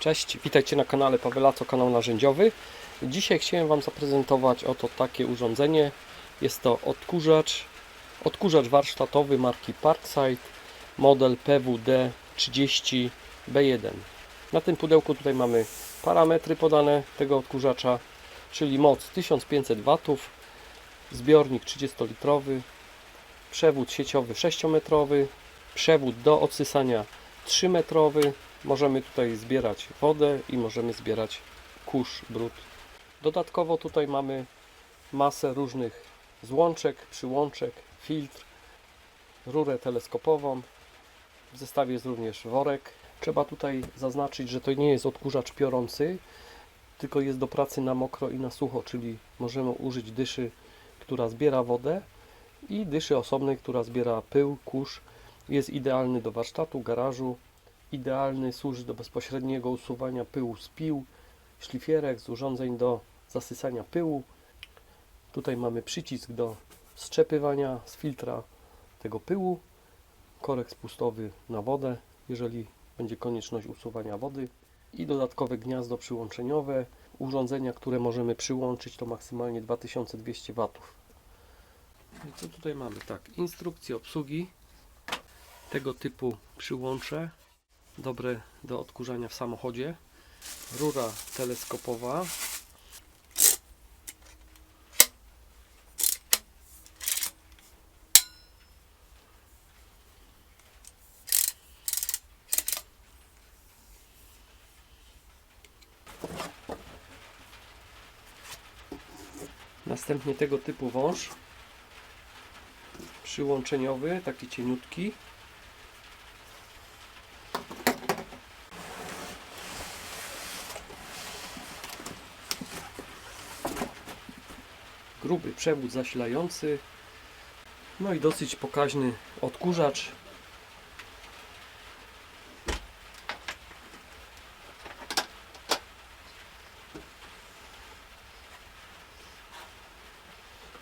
Cześć, witajcie na kanale Pawelaco, kanał narzędziowy. Dzisiaj chciałem Wam zaprezentować oto takie urządzenie. Jest to odkurzacz, odkurzacz warsztatowy marki Parkside, model PWD 30B1. Na tym pudełku tutaj mamy parametry podane tego odkurzacza, czyli moc 1500 W, zbiornik 30-litrowy, przewód sieciowy 6-metrowy, przewód do odsysania 3-metrowy. Możemy tutaj zbierać wodę i możemy zbierać kurz, brud. Dodatkowo tutaj mamy masę różnych złączek, przyłączek, filtr, rurę teleskopową. W zestawie jest również worek. Trzeba tutaj zaznaczyć, że to nie jest odkurzacz piorący, tylko jest do pracy na mokro i na sucho, czyli możemy użyć dyszy, która zbiera wodę i dyszy osobnej, która zbiera pył, kurz. Jest idealny do warsztatu, garażu. Idealny służy do bezpośredniego usuwania pyłu z pił, szlifierek, z urządzeń do zasysania pyłu. Tutaj mamy przycisk do strzepywania z filtra tego pyłu. Korek spustowy na wodę, jeżeli będzie konieczność usuwania wody. I dodatkowe gniazdo przyłączeniowe. Urządzenia, które możemy przyłączyć to maksymalnie 2200 W. I co tutaj mamy? Tak, instrukcje obsługi tego typu przyłącze, dobre do odkurzania w samochodzie, rura teleskopowa, następnie tego typu wąż przyłączeniowy, taki cieniutki. Gruby przewód zasilający. No i dosyć pokaźny odkurzacz.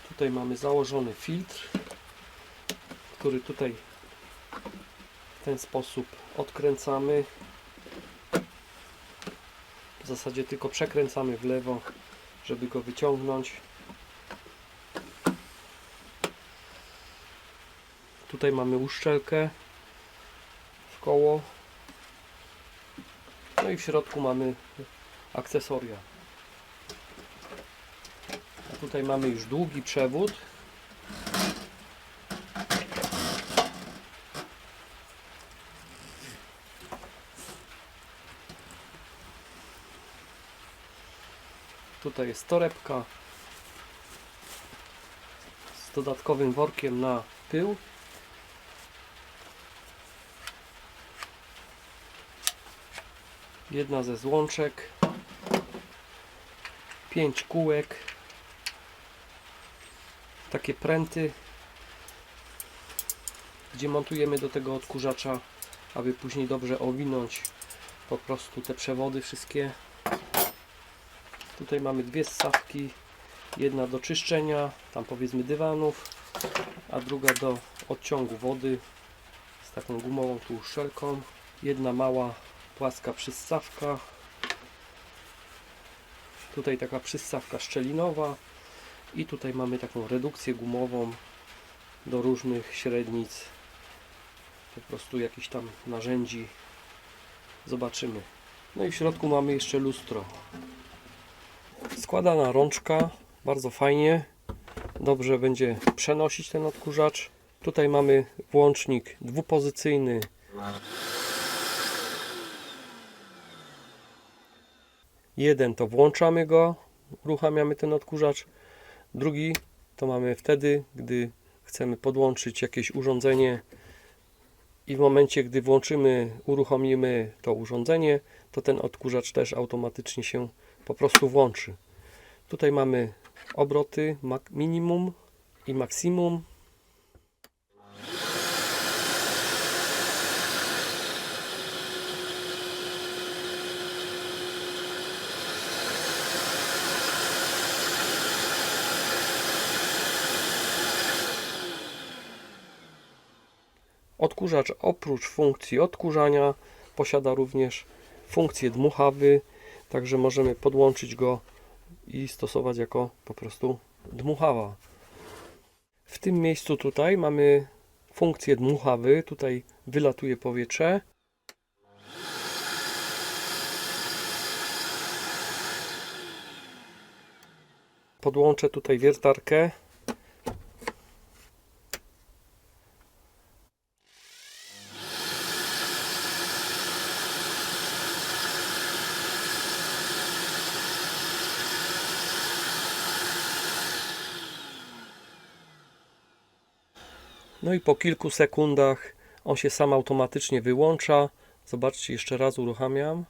Tutaj mamy założony filtr który tutaj w ten sposób odkręcamy. W zasadzie tylko przekręcamy w lewo, żeby go wyciągnąć. Tutaj mamy uszczelkę w koło. No i w środku mamy akcesoria. A tutaj mamy już długi przewód. Tutaj jest torebka z dodatkowym workiem na pył. Jedna ze złączek. Pięć kółek. Takie pręty, gdzie montujemy do tego odkurzacza, aby później dobrze owinąć po prostu te przewody wszystkie. Tutaj mamy dwie ssawki. Jedna do czyszczenia, tam powiedzmy dywanów, a druga do odciągu wody z taką gumową tu szelką. Jedna mała płaska przyssawka. Tutaj taka przyssawka szczelinowa i tutaj mamy taką redukcję gumową do różnych średnic. Po prostu jakichś tam narzędzi. Zobaczymy. No i w środku mamy jeszcze lustro. Składana rączka, bardzo fajnie. Dobrze będzie przenosić ten odkurzacz. Tutaj mamy włącznik dwupozycyjny. Jeden to włączamy go, uruchamiamy ten odkurzacz. Drugi to mamy wtedy, gdy chcemy podłączyć jakieś urządzenie i w momencie, gdy włączymy, uruchomimy to urządzenie, to ten odkurzacz też automatycznie się po prostu włączy. Tutaj mamy obroty minimum i maksimum. Odkurzacz oprócz funkcji odkurzania posiada również funkcję dmuchawy, także możemy podłączyć go i stosować jako po prostu dmuchawa. W tym miejscu tutaj mamy funkcję dmuchawy, tutaj wylatuje powietrze. Podłączę tutaj wiertarkę. No i po kilku sekundach on się sam automatycznie wyłącza. Zobaczcie, jeszcze raz uruchamiam.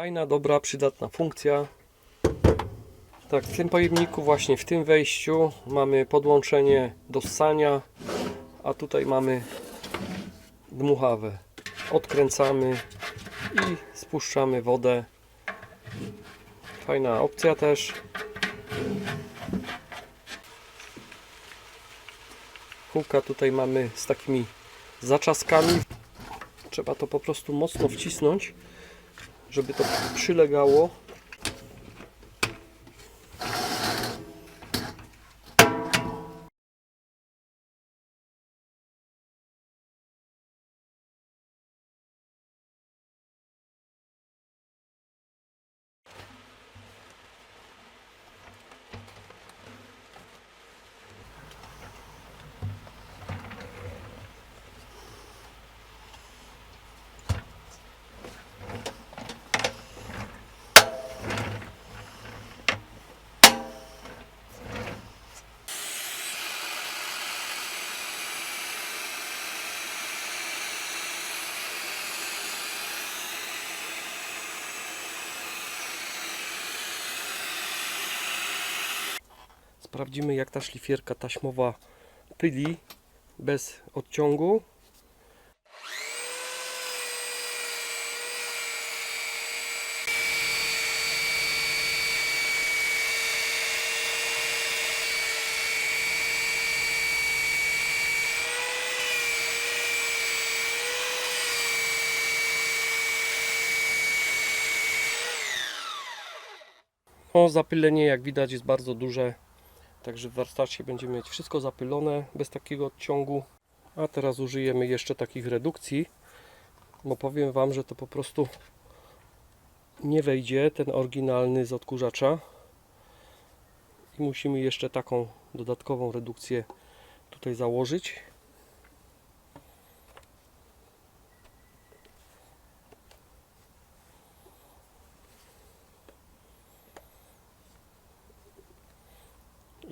Fajna, dobra, przydatna funkcja. Tak, w tym pojemniku, właśnie w tym wejściu mamy podłączenie do ssania, a tutaj mamy dmuchawę. Odkręcamy i spuszczamy wodę. Fajna opcja też. Kółka tutaj mamy z takimi zaczaskami. Trzeba to po prostu mocno wcisnąć żeby to przylegało. Sprawdzimy jak ta szlifierka taśmowa pyli bez odciągu. O, zapylenie jak widać jest bardzo duże. Także w warsztacie będziemy mieć wszystko zapylone bez takiego odciągu. A teraz użyjemy jeszcze takich redukcji, bo powiem Wam, że to po prostu nie wejdzie ten oryginalny z odkurzacza. I musimy jeszcze taką dodatkową redukcję tutaj założyć.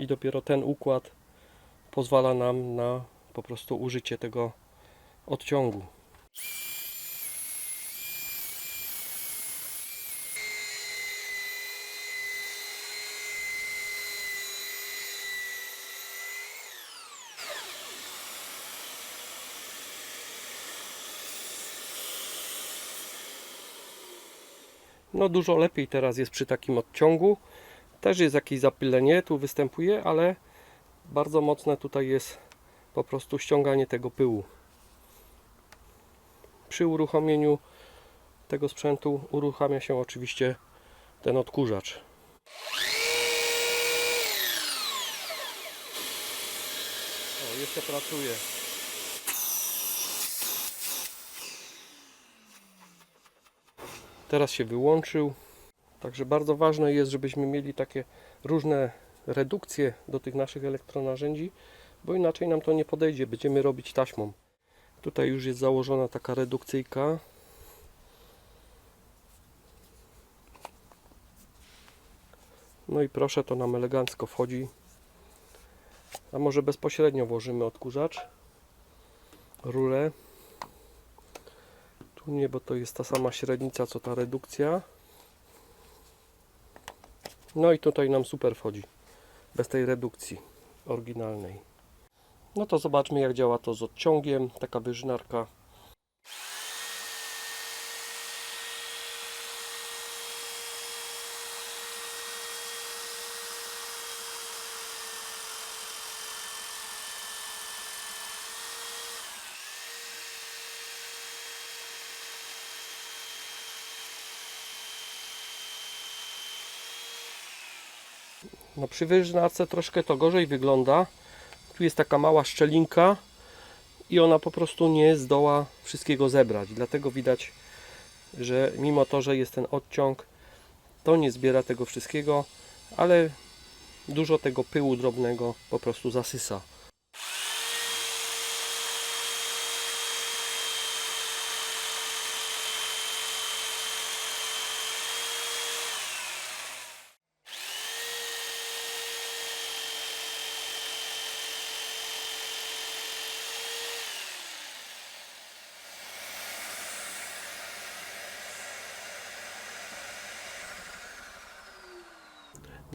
Dopiero ten układ pozwala nam na po prostu użycie tego odciągu. No dużo lepiej teraz jest przy takim odciągu. Też jest jakieś zapylenie, tu występuje, ale bardzo mocne tutaj jest po prostu ściąganie tego pyłu. Przy uruchomieniu tego sprzętu uruchamia się oczywiście ten odkurzacz. O, jeszcze pracuje. Teraz się wyłączył. Także bardzo ważne jest, żebyśmy mieli takie różne redukcje do tych naszych elektronarzędzi, bo inaczej nam to nie podejdzie. Będziemy robić taśmą. Tutaj już jest założona taka redukcyjka. No i proszę, to nam elegancko wchodzi. A może bezpośrednio włożymy odkurzacz, rurę. Tu nie, bo to jest ta sama średnica co ta redukcja. No i tutaj nam super wchodzi. Bez tej redukcji oryginalnej. No to zobaczmy jak działa to z odciągiem, taka wyżynarka. No przy wyżynarce troszkę to gorzej wygląda. Tu jest taka mała szczelinka i ona po prostu nie zdoła wszystkiego zebrać. Dlatego widać, że mimo to, że jest ten odciąg, to nie zbiera tego wszystkiego, ale dużo tego pyłu drobnego po prostu zasysa.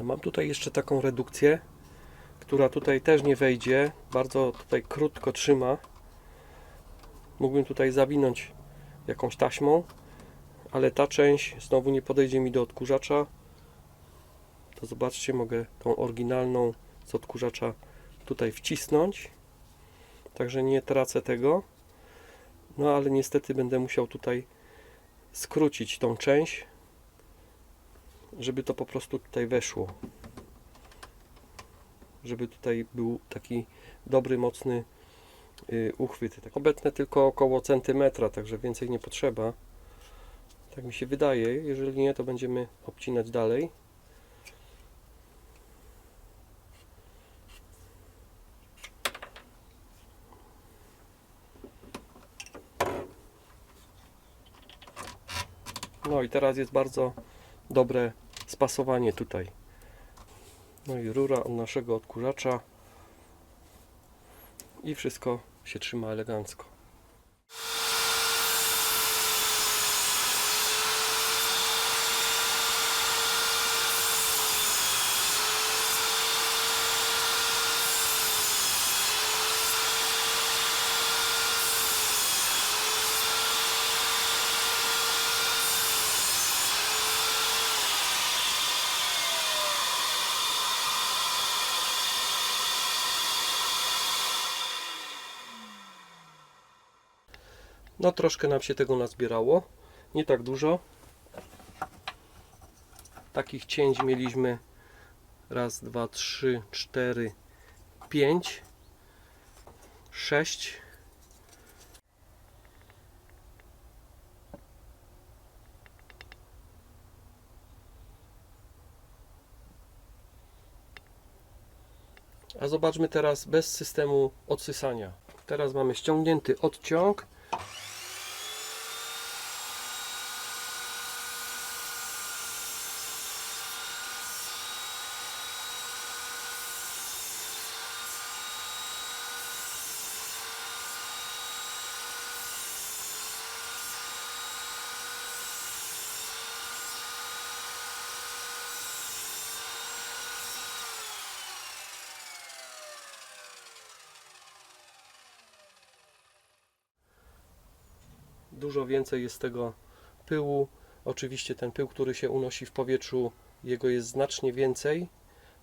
No mam tutaj jeszcze taką redukcję, która tutaj też nie wejdzie. Bardzo tutaj krótko trzyma. Mógłbym tutaj zawinąć jakąś taśmą, ale ta część znowu nie podejdzie mi do odkurzacza. To zobaczcie, mogę tą oryginalną z odkurzacza tutaj wcisnąć. Także nie tracę tego. No ale niestety będę musiał tutaj skrócić tą część, żeby to po prostu tutaj weszło. Żeby tutaj był taki dobry, mocny y, uchwyt. Tak Obecne tylko około centymetra, także więcej nie potrzeba. Tak mi się wydaje. Jeżeli nie, to będziemy obcinać dalej. No i teraz jest bardzo dobre spasowanie tutaj. No i rura od naszego odkurzacza. I wszystko się trzyma elegancko. No troszkę nam się tego nazbierało. Nie tak dużo. Takich cięć mieliśmy raz, dwa, trzy, cztery, pięć, sześć. A zobaczmy teraz bez systemu odsysania. Teraz mamy ściągnięty odciąg. Dużo więcej jest tego pyłu. Oczywiście ten pył, który się unosi w powietrzu, jego jest znacznie więcej.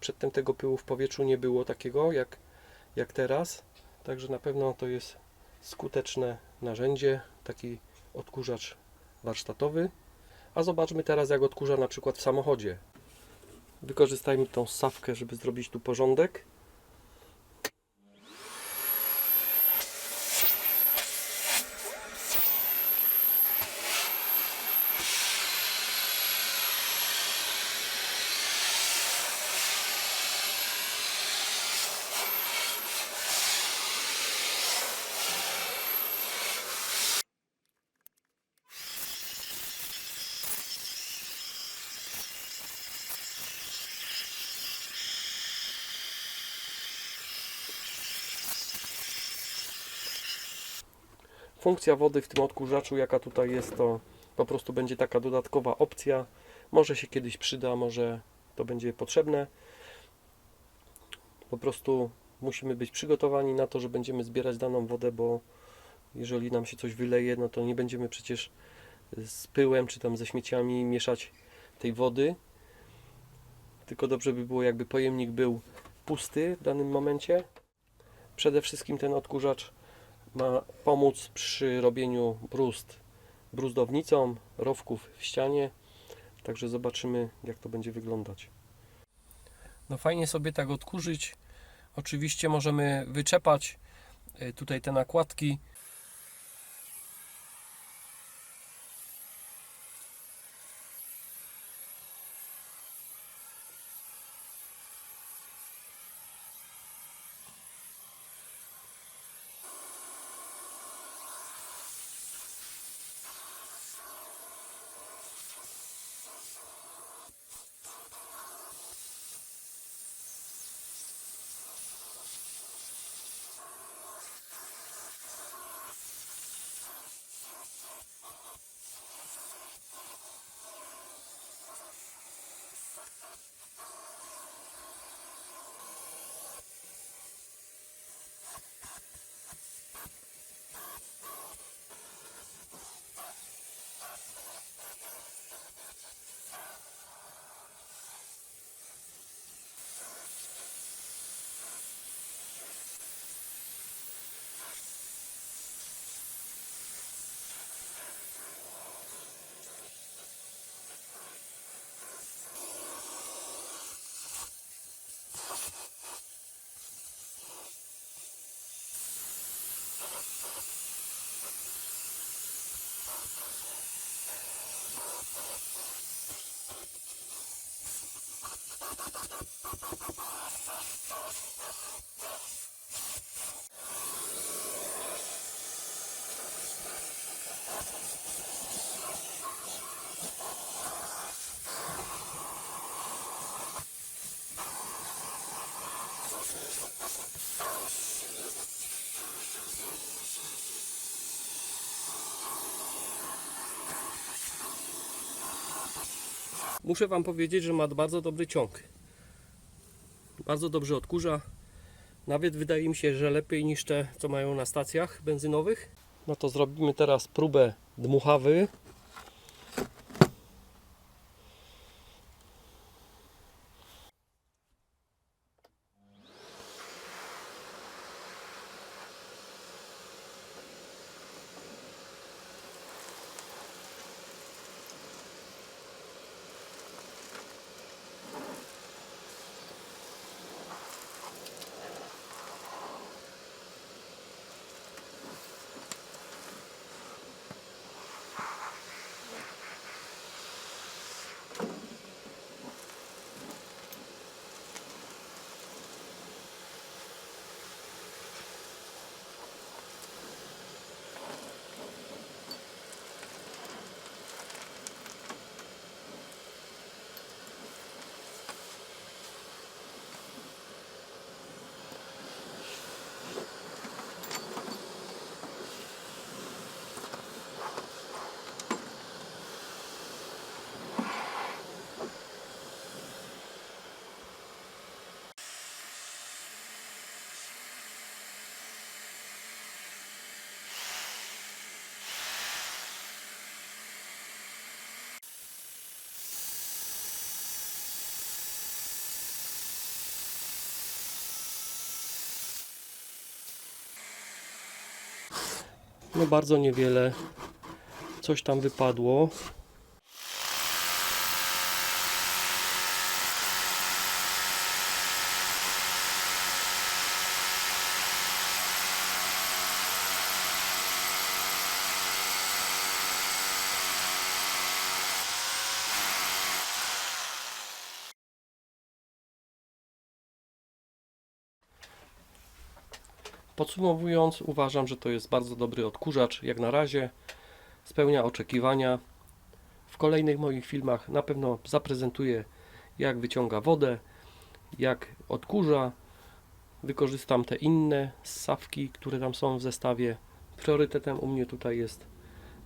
Przedtem tego pyłu w powietrzu nie było takiego jak, jak teraz. Także na pewno to jest skuteczne narzędzie, taki odkurzacz warsztatowy. A zobaczmy teraz jak odkurza na przykład w samochodzie. Wykorzystajmy tą sawkę, żeby zrobić tu porządek. Funkcja wody w tym odkurzaczu, jaka tutaj jest, to po prostu będzie taka dodatkowa opcja. Może się kiedyś przyda, może to będzie potrzebne. Po prostu musimy być przygotowani na to, że będziemy zbierać daną wodę, bo jeżeli nam się coś wyleje, no to nie będziemy przecież z pyłem czy tam ze śmieciami mieszać tej wody. Tylko dobrze by było, jakby pojemnik był pusty w danym momencie. Przede wszystkim ten odkurzacz ma pomóc przy robieniu bruzd bruzdownicą, rowków w ścianie. Także zobaczymy, jak to będzie wyglądać. No fajnie sobie tak odkurzyć. Oczywiście możemy wyczepać y, tutaj te nakładki. Muszę Wam powiedzieć, że ma bardzo dobry ciąg. Bardzo dobrze odkurza. Nawet wydaje mi się, że lepiej niż te, co mają na stacjach benzynowych. No to zrobimy teraz próbę dmuchawy. No bardzo niewiele. Coś tam wypadło. Podsumowując, uważam, że to jest bardzo dobry odkurzacz jak na razie. Spełnia oczekiwania. W kolejnych moich filmach na pewno zaprezentuję jak wyciąga wodę, jak odkurza. Wykorzystam te inne ssawki, które tam są w zestawie. Priorytetem u mnie tutaj jest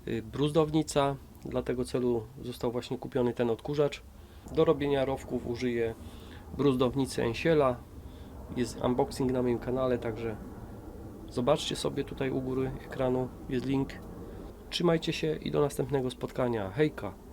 y, bruzdownica. Dla tego celu został właśnie kupiony ten odkurzacz. Do robienia rowków użyję bruzdownicy Ensiela Jest unboxing na moim kanale, także zobaczcie sobie tutaj u góry ekranu, jest link. Trzymajcie się i do następnego spotkania. Hejka!